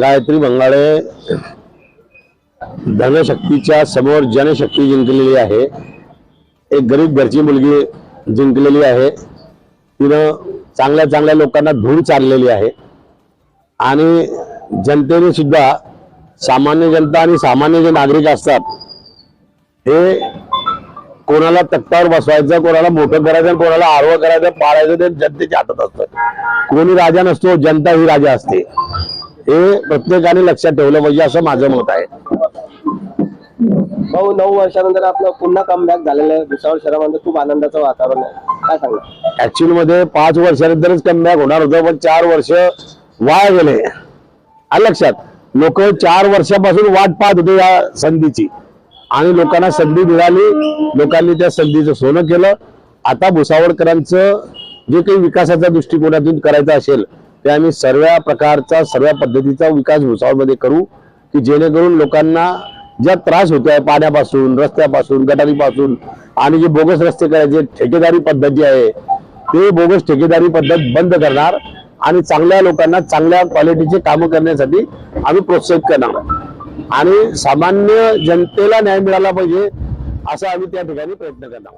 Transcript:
गायत्री बंगाळे धनशक्तीच्या समोर जनशक्ती जिंकलेली आहे. एक गरीब घरची मुलगी जिंकलेली आहे. तिनं चांगल्या चांगल्या लोकांना धूळ चाललेली आहे. आणि जनतेने सुद्धा सामान्य जनता आणि सामान्य जे नागरिक असतात हे कोणाला तक्तावर बसवायचं कोणाला मोठं करायचं कोणाला आरोह करायचं पाळायचं ते जनतेच्या हातात असतं. कोणी राजा नसतो जनता ही राजा असते. हे प्रत्येकाने लक्षात ठेवलं पाहिजे असं माझं मत आहे. भाऊ नऊ वर्षानंतर आपलं पुन्हा कमबॅक झालेलं आहे. भुसावळ शहरामध्ये खूप आनंदाचं वातावरण आहे. काय सांगणार ऍक्च्युअलमध्ये पाच वर्षानंतरच कमबॅक होणार होतं पण चार वर्ष वाया गेले. आलं लक्षात? लोक चार वर्षापासून वाट पाहत होते या संधीची. आणि लोकांना संधी मिळाली. लोकांनी त्या संधीचं सोनं केलं. आता भुसावळकरांचं जे काही विकासाच्या दृष्टिकोनातून करायचं असेल ते आम्ही सर्व प्रकारचा सर्व पद्धतीचा विकास भुसावळमध्ये करू की जेणेकरून लोकांना ज्या त्रास होतोय पाण्यापासून रस्त्यापासून गटारीपासून आणि जे बोगस रस्ते करायचे ठेकेदारी पद्धत जी आहे ते बोगस ठेकेदारी पद्धत बंद करणार आणि चांगल्या लोकांना चांगल्या क्वालिटीचे कामं करण्यासाठी आम्ही प्रोत्साहित करणार. आणि सामान्य जनतेला न्याय मिळाला पाहिजे असा आम्ही त्या ठिकाणी प्रयत्न करणार.